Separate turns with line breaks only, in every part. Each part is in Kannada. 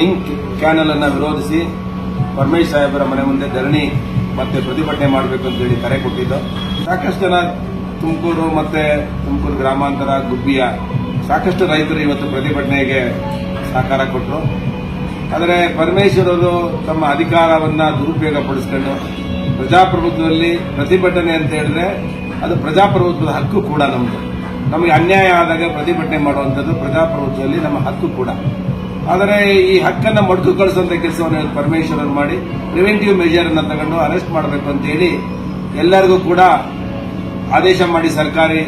ಲಿಂಕ್ ಕ್ಯಾನಲ್ ಅನ್ನ ವಿರೋಧಿಸಿ ಪರಮೇಶ್ ಸಾಹೇಬರ ಮನೆ ಮುಂದೆ ಧರಣಿ ಮತ್ತೆ ಪ್ರತಿಭಟನೆ ಮಾಡಬೇಕು ಅಂತ ಹೇಳಿ ಕರೆ ಕೊಟ್ಟಿದ್ದು. ಸಾಕಷ್ಟು ಜನ ತುಮಕೂರು ಮತ್ತೆ ತುಮಕೂರು ಗ್ರಾಮಾಂತರ ಗುಬ್ಬಿಯ ಸಾಕಷ್ಟು ರೈತರು ಇವತ್ತು ಪ್ರತಿಭಟನೆಗೆ ಸಹಕಾರ ಕೊಟ್ಟರು. ಆದರೆ ಪರಮೇಶ್ವರ್ ಅವರು ತಮ್ಮ ಅಧಿಕಾರವನ್ನ ದುರುಪಯೋಗ ಪಡಿಸ್ಕೊಂಡು ಪ್ರಜಾಪ್ರಭುತ್ವದಲ್ಲಿ ಪ್ರತಿಭಟನೆ ಅಂತ ಹೇಳಿದ್ರೆ ಅದು ಪ್ರಜಾಪ್ರಭುತ್ವದ ಹಕ್ಕು ಕೂಡ ನಮ್ಮದು ನಮಗೆ ಅನ್ಯಾಯ ಆದಾಗ ಪ್ರತಿಭಟನೆ ಮಾಡುವಂಥದ್ದು ಪ್ರಜಾಪ್ರಭುತ್ವದಲ್ಲಿ ನಮ್ಮ ಹಕ್ಕು ಕೂಡ. ಆದರೆ ಈ ಹಕ್ಕನ್ನು ಮಡ್ಕು ಕಳಿಸುವಂತ ಕೆಲಸವನ್ನು ಪರಮೇಶ್ವರನ ಮಾಡಿ ಪ್ರಿವೆಂಟಿವ್ ಮೆಜರ್ ತಗೊಂಡು ಅರೆಸ್ಟ್ ಮಾಡಬೇಕು ಅಂತ ಹೇಳಿ ಎಲ್ಲರಿಗೂ ಕೂಡ ಆದೇಶ ಮಾಡಿ ಸರ್ಕಾರಿ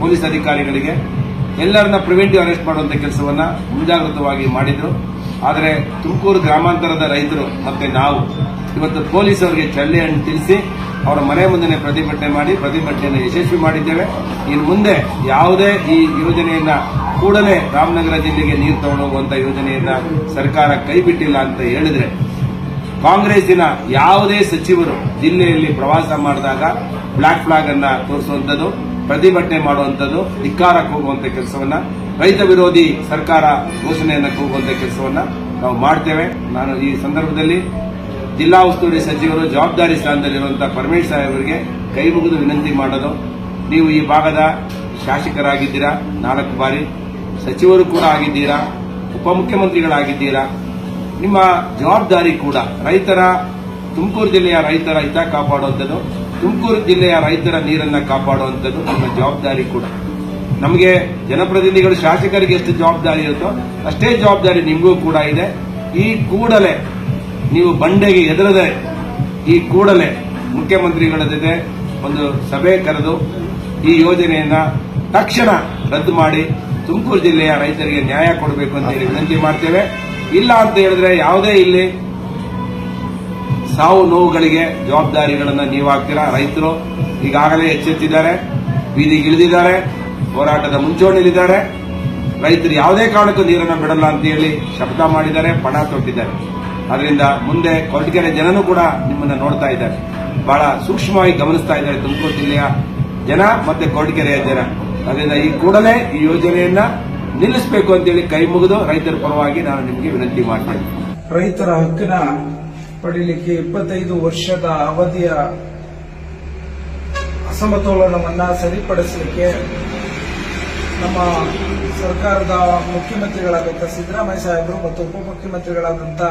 ಪೊಲೀಸ್ ಅಧಿಕಾರಿಗಳಿಗೆ ಎಲ್ಲರನ್ನ ಪ್ರಿವೆಂಟಿವ್ ಅರೆಸ್ಟ್ ಮಾಡುವಂತ ಕೆಲಸವನ್ನ ಮುಂಜಾಗ್ರತವಾಗಿ ಮಾಡಿದ್ರು. ಆದರೆ ತುಮಕೂರು ಗ್ರಾಮಾಂತರದ ರೈತರು ಮತ್ತೆ ನಾವು ಇವತ್ತು ಪೊಲೀಸ್ ಅವರಿಗೆ ಚಳ್ಳೆ ಹಣ್ಣು ತಿಳಿಸಿ ಅವರ ಮನೆ ಮುಂದೆ ಪ್ರತಿಭಟನೆ ಮಾಡಿ ಪ್ರತಿಭಟನೆಯನ್ನು ಯಶಸ್ವಿ ಮಾಡಿದ್ದೇವೆ. ಇನ್ನು ಮುಂದೆ ಯಾವುದೇ ಈ ಯೋಜನೆಯನ್ನ ಕೂಡಲೇ ರಾಮನಗರ ಜಿಲ್ಲೆಗೆ ನೀರು ತಗೊಂಡೋಗುವಂತಹ ಯೋಜನೆಯನ್ನ ಸರ್ಕಾರ ಕೈಬಿಟ್ಟಿಲ್ಲ ಅಂತ ಹೇಳಿದ್ರೆ ಕಾಂಗ್ರೆಸ್ಸಿನ ಯಾವುದೇ ಸಚಿವರು ಜಿಲ್ಲೆಯಲ್ಲಿ ಪ್ರವಾಸ ಮಾಡಿದಾಗ ಬ್ಲಾಕ್ ಫ್ಲಾಗ್ ಅನ್ನ ತೋರಿಸುವಂತದ್ದು ಪ್ರತಿಭಟನೆ ಮಾಡುವಂತದ್ದು ಧಿಕ್ಕಾರಕ್ಕೆ ಹೋಗುವಂತ ಕೆಲಸವನ್ನ, ರೈತ ವಿರೋಧಿ ಸರ್ಕಾರ ಘೋಷಣೆಯನ್ನು ಕೂಗುವಂಥ ಕೆಲಸವನ್ನ ನಾವು ಮಾಡ್ತೇವೆ. ನಾನು ಈ ಸಂದರ್ಭದಲ್ಲಿ ಜಿಲ್ಲಾ ಉಸ್ತುವಾರಿ ಸಚಿವರು ಜವಾಬ್ದಾರಿ ಸ್ಥಾನದಲ್ಲಿರುವಂತಹ ಪರಮೇಶ್ ಸಾಹೇಬರಿಗೆ ಕೈ ಮುಗಿದು ವಿನಂತಿ ಮಾಡೋದು. ನೀವು ಈ ಭಾಗದ ಶಾಸಕರಾಗಿದ್ದೀರಾ? ನಾಲ್ಕು ಬಾರಿ. ಸಚಿವರು ಕೂಡ ಆಗಿದ್ದೀರಾ? ಉಪಮುಖ್ಯಮಂತ್ರಿಗಳಾಗಿದ್ದೀರಾ? ನಿಮ್ಮ ಜವಾಬ್ದಾರಿ ಕೂಡ. ರೈತರ, ತುಮಕೂರು ಜಿಲ್ಲೆಯ ರೈತರ ಹಿತ ಕಾಪಾಡುವಂಥದ್ದು. ತುಮಕೂರು ಜಿಲ್ಲೆಯ ರೈತರ ನೀರನ್ನು ಕಾಪಾಡುವಂಥದ್ದು. ನಿಮ್ಮ ಜವಾಬ್ದಾರಿ ಕೂಡ. ನಮಗೆ ಜನಪ್ರತಿನಿಧಿಗಳು ಶಾಸಕರಿಗೆ ಎಷ್ಟು ಜವಾಬ್ದಾರಿ ಇರುತ್ತೋ ಅಷ್ಟೇ ಜವಾಬ್ದಾರಿ ನಿಮಗೂ ಕೂಡ ಇದೆ. ಈ ಕೂಡಲೇ ನೀವು ಬಂಡೆಗೆ ಎದುರದೆ ಈ ಕೂಡಲೇ ಮುಖ್ಯಮಂತ್ರಿಗಳ ಜೊತೆ ಒಂದು ಸಭೆ ಕರೆದು ಈ ಯೋಜನೆಯನ್ನ ತಕ್ಷಣ ರದ್ದು ಮಾಡಿ ತುಮಕೂರು ಜಿಲ್ಲೆಯ ರೈತರಿಗೆ ನ್ಯಾಯ ಕೊಡಬೇಕು ಅಂತ ಹೇಳಿ ವಿನಂತಿ ಮಾಡ್ತೇವೆ. ಇಲ್ಲ ಅಂತ ಹೇಳಿದ್ರೆ ಯಾವುದೇ ಇಲ್ಲಿ ಸಾವು ನೋವುಗಳಿಗೆ ಜವಾಬ್ದಾರಿಗಳನ್ನು ನೀವು ಹಾಕ್ತೀರಾ ರೈತರು ಈಗಾಗಲೇ ಎಚ್ಚೆತ್ತಿದ್ದಾರೆ ಬೀದಿಗೆ ಇಳಿದಿದ್ದಾರೆ ಹೋರಾಟದ ಮುಂಚೂಣಿಯಲ್ಲಿದ್ದಾರೆ. ರೈತರು ಯಾವುದೇ ಕಾರಣಕ್ಕೂ ನೀರನ್ನು ಬಿಡಲ್ಲ ಅಂತ ಹೇಳಿ ಶಬ್ದ ಮಾಡಿದ್ದಾರೆ, ಪಣ ತೊಟ್ಟಿದ್ದಾರೆ. ಅದರಿಂದ ಮುಂದೆ ಕೊರಟಗೆರೆ ಜನನೂ ಕೂಡ ನಿಮ್ಮನ್ನು ನೋಡ್ತಾ ಇದ್ದಾರೆ. ಬಹಳ ಸೂಕ್ಷ್ಮವಾಗಿ ಗಮನಿಸ್ತಾ ಇದ್ದಾರೆ ತುಮಕೂರು ಜಿಲ್ಲೆಯ ಜನ ಮತ್ತೆ ಕೊರಟಗೆರೆಯ ಜನ. ಅದರಿಂದ ಈ ಕೂಡಲೇ ಈ ಯೋಜನೆಯನ್ನ ನಿಲ್ಲಿಸಬೇಕು ಅಂತೇಳಿ ಕೈ ಮುಗಿದು ರೈತರ ಪರವಾಗಿ ನಾನು ನಿಮಗೆ ವಿನಂತಿ ಮಾಡ್ತೇನೆ
ರೈತರ ಹಕ್ಕಿನ ಪಡೀಲಿಕ್ಕೆ ಇಪ್ಪತ್ತೈದು ವರ್ಷದ ಅವಧಿಯ ಅಸಮತೋಲನವನ್ನ ಸರಿಪಡಿಸಲಿಕ್ಕೆ ನಮ್ಮ ಸರ್ಕಾರದ ಮುಖ್ಯಮಂತ್ರಿಗಳಾದಂಥ ಸಿದ್ದರಾಮಯ್ಯ ಸಾಹೇಬರು ಮತ್ತು ಉಪಮುಖ್ಯಮಂತ್ರಿಗಳಾದಂಥ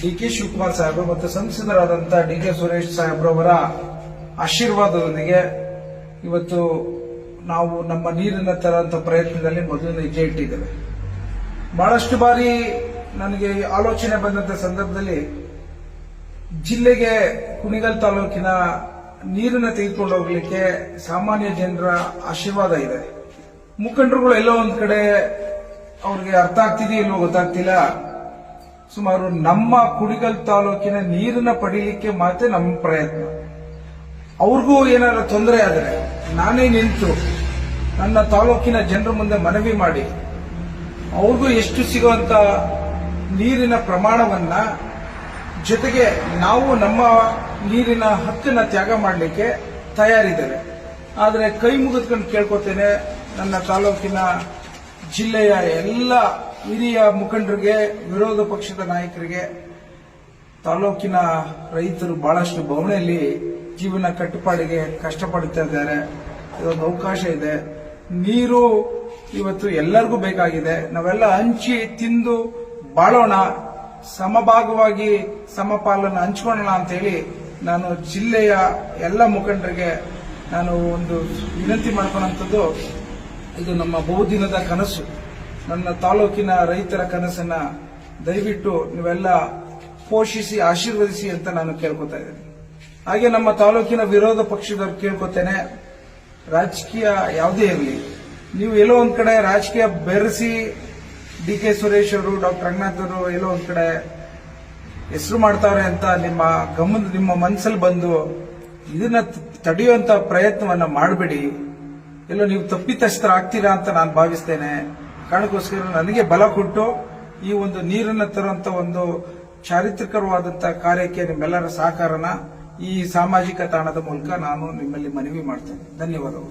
ಡಿ ಕೆ ಶಿವಕುಮಾರ್ ಸಾಹೇಬರು ಮತ್ತು ಸಂಸದರಾದಂಥ ಡಿ ಕೆ ಸುರೇಶ್ ಸಾಹೇಬ್ರವರ ಆಶೀರ್ವಾದದೊಂದಿಗೆ ಇವತ್ತು ನಾವು ನಮ್ಮ ನೀರನ್ನ ತರುವಂಥ ಪ್ರಯತ್ನದಲ್ಲಿ ಮೊದಲನೇ ಹೆಜ್ಜೆ ಇಟ್ಟಿದ್ದೇವೆ ಬಹಳಷ್ಟು ಬಾರಿ ನನಗೆ ಆಲೋಚನೆ ಬಂದಂತ ಸಂದರ್ಭದಲ್ಲಿ ಜಿಲ್ಲೆಗೆ ಕುಣಿಗಲ್ ತಾಲೂಕಿನ ನೀರನ್ನು ತೆಗೆದುಕೊಂಡು ಹೋಗಲಿಕ್ಕೆ ಸಾಮಾನ್ಯ ಜನರ ಆಶೀರ್ವಾದ ಇದೆ. ಮುಖಂಡರುಗಳು ಎಲ್ಲೋ ಒಂದ್ ಕಡೆ ಅವ್ರಿಗೆ ಅರ್ಥ ಆಗ್ತಿದೆಯೋ ಇಲ್ಲೋ ಗೊತ್ತಾಗ್ತಿಲ್ಲ. ಸುಮಾರು ನಮ್ಮ ಕುಡಿಗಲ್ ತಾಲೂಕಿನ ನೀರನ್ನ ಪಡೀಲಿಕ್ಕೆ ಮಾತ್ರ ನಮ್ಮ ಪ್ರಯತ್ನ. ಅವ್ರಿಗೂ ಏನಾದ್ರು ತೊಂದರೆ ಆದರೆ ನಾನೇ ನಿಂತು ನನ್ನ ತಾಲೂಕಿನ ಜನರ ಮುಂದೆ ಮನವಿ ಮಾಡಿ ಅವ್ರಿಗೂ ಎಷ್ಟು ಸಿಗುವಂತ ನೀರಿನ ಪ್ರಮಾಣವನ್ನ ಜೊತೆಗೆ ನಾವು ನಮ್ಮ ನೀರಿನ ಹಕ್ಕನ್ನ ತ್ಯಾಗ ಮಾಡಲಿಕ್ಕೆ ತಯಾರಿದ್ದೇವೆ. ಆದರೆ ಕೈ ಮುಗಿದ್ಕೊಂಡು ಕೇಳ್ಕೊತೇನೆ ನನ್ನ ತಾಲೂಕಿನ ಜಿಲ್ಲೆಯ ಎಲ್ಲ ಹಿರಿಯ ಮುಖಂಡರಿಗೆ, ವಿರೋಧ ಪಕ್ಷದ ನಾಯಕರಿಗೆ, ತಾಲೂಕಿನ ರೈತರು ಬಹಳಷ್ಟು ಬವಣೆಯಲ್ಲಿ ಜೀವನ ಕಟ್ಟುಪಾಡಿಗೆ ಕಷ್ಟಪಡ್ತಾ ಇದ್ದಾರೆ. ಇದೊಂದು ಅವಕಾಶ ಇದೆ. ನೀರು ಇವತ್ತು ಎಲ್ಲರಿಗೂ ಬೇಕಾಗಿದೆ. ನಾವೆಲ್ಲ ಹಂಚಿ ತಿಂದು ಬಾಳೋಣ. ಸಮಭಾಗವಾಗಿ ಸಮಪಾಲನ್ನು ಹಂಚ್ಕೊಳ್ಳೋಣ ಅಂತ ಹೇಳಿ ನಾನು ಜಿಲ್ಲೆಯ ಎಲ್ಲ ಮುಖಂಡರಿಗೆ ನಾನು ಒಂದು ವಿನಂತಿ ಮಾಡ್ಕೊಳ್ಳೋಂಥದ್ದು ಇದು ನಮ್ಮ ಬಹುದಿನದ ಕನಸು. ನನ್ನ ತಾಲೂಕಿನ ರೈತರ ಕನಸನ್ನ ದಯವಿಟ್ಟು ನೀವೆಲ್ಲ ಪೋಷಿಸಿ, ಆಶೀರ್ವದಿಸಿ ಅಂತ ನಾನು ಕೇಳ್ಕೊತಾ ಇದ್ದೇನೆ. ಹಾಗೆ ನಮ್ಮ ತಾಲೂಕಿನ ವಿರೋಧ ಪಕ್ಷದವ್ರು ಕೇಳ್ಕೊತೇನೆ, ರಾಜಕೀಯ ಯಾವುದೇ ಇರಲಿ, ನೀವು ಎಲ್ಲೋ ಒಂದ್ ಕಡೆ ರಾಜಕೀಯ ಬೆರೆಸಿ ಡಿ ಕೆ ಸುರೇಶ್ ಅವರು ಡಾಕ್ಟರ್ ರಂಗನಾಥ್ ಅವರು ಎಲ್ಲೋ ಒಂದ್ ಕಡೆ ಹೆಸರು ಮಾಡ್ತಾರೆ ಅಂತ ನಿಮ್ಮ ಗಮನ ನಿಮ್ಮ ಮನಸ್ಸಲ್ಲಿ ಬಂದು ಇದನ್ನ ತಡೆಯುವಂತ ಪ್ರಯತ್ನವನ್ನ ಮಾಡಬೇಡಿ. ಎಲ್ಲೋ ನೀವು ತಪ್ಪಿತಸ್ಥರ ಆಗ್ತೀರಾ ಅಂತ ನಾನು ಭಾವಿಸ್ತೇನೆ. ಕಾರಣಕ್ಕೋಸ್ಕರ ನನಗೆ ಬಲ ಕೊಟ್ಟು ಈ ಒಂದು ನೀರನ್ನ ತರುವಂತ ಒಂದು ಚಾರಿತ್ರಿಕರವಾದಂತ ಕಾರ್ಯಕ್ಕೆ ನಿಮ್ಮೆಲ್ಲರ ಸಹಕಾರನ ಈ ಸಾಮಾಜಿಕ ತಾಣದ ಮೂಲಕ ನಾನು ನಿಮ್ಮಲ್ಲಿ ಮನವಿ ಮಾಡ್ತೇನೆ. ಧನ್ಯವಾದಗಳು.